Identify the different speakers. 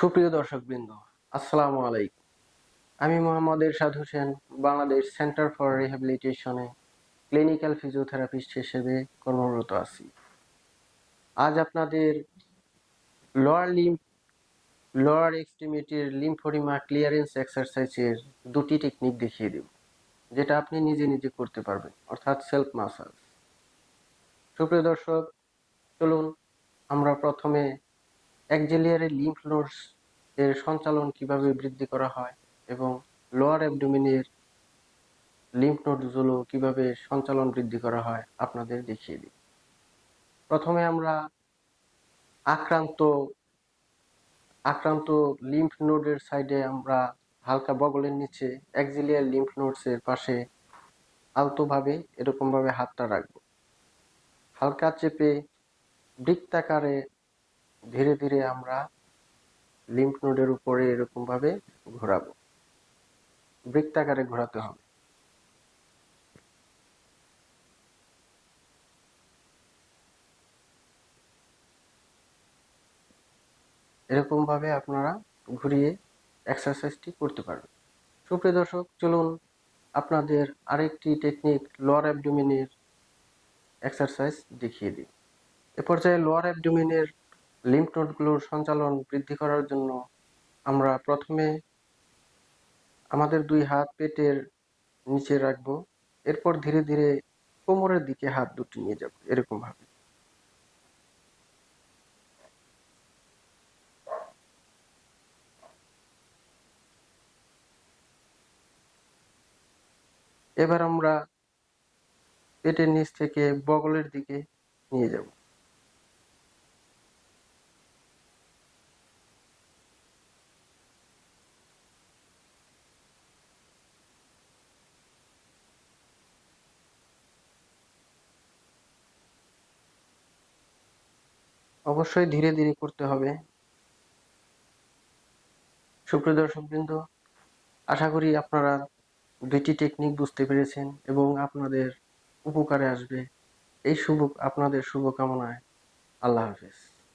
Speaker 1: সুপ্রিয় দর্শকবৃন্দ, আসসালামু আলাইকুম। আমি মোহাম্মদ এরশাদ হোসেন, বাংলাদেশ সেন্টার ফর রিহ্যাবিলিটেশনে ক্লিনিক্যাল ফিজিওথেরাপিস্ট হিসেবে কর্মরত আছি। আজ আপনাদের লোয়ার লিম্ফ লোয়ার এক্সট্রিমিটির লিম্ফোডিমা ক্লিয়ারেন্স এক্সারসাইজের দুটি টেকনিক দেখিয়ে দেব, যেটা আপনি নিজে নিজে করতে পারবেন, অর্থাৎ সেলফ মাসাজ সুপ্রিয় দর্শক, চলুন আমরা প্রথমে একজেলিয়ারের লিম্ফ নোডস এর সঞ্চালন কীভাবে বৃদ্ধি করা হয় এবং লোয়ার অ্যাবডোমিনের লিম্ফ নোডগুলো কীভাবে সঞ্চালন বৃদ্ধি করা হয় আপনাদের দেখিয়ে দিই। প্রথমে আমরা আক্রান্ত আক্রান্ত লিম্ফ নোডের সাইডে আমরা হালকা বগলের নিচে অ্যাক্সিলিয়ার লিম্ফ নোডসের পাশে আলতোভাবে এরকমভাবে হাতটা রাখব। হালকা চেপে বৃত্তাকারে ধীরে ধীরে আমরা লিম্ফ নোডের উপরে এরকম ভাবে ঘোরাবো। বৃত্তাকারে ঘোরাতে হবে। এরকম ভাবে আপনারা ঘুরিয়ে এক্সারসাইজটি করতে পারবেন। সুপ্রিয় দর্শক, চলুন আপনাদের আরেকটি টেকনিক লোয়ার অ্যাবডোমিনের এক্সারসাইজ দেখিয়ে দিই। এ পর্যায়ে লোয়ার অ্যাবডোমিনের লিম্ফ নোডগুলোর সঞ্চালন বৃদ্ধি করার জন্য আমরা প্রথমে আমাদের দুই হাত পেটের নিচে রাখব। এরপর ধীরে ধীরে কোমরের দিকে হাত দুটি নিয়ে যাব এরকম ভাবে এবার আমরা পেটের নিচ থেকে বগলের দিকে নিয়ে যাব। অবশ্যই ধীরে ধীরে করতে হবে। সুপ্রিয় দর্শকবৃন্দ, আশা করি আপনারা দুইটি টেকনিক বুঝতে পেরেছেন এবং আপনাদের উপকারে আসবে। এই শুভ, আপনাদের শুভকামনায় আল্লাহ হাফেজ।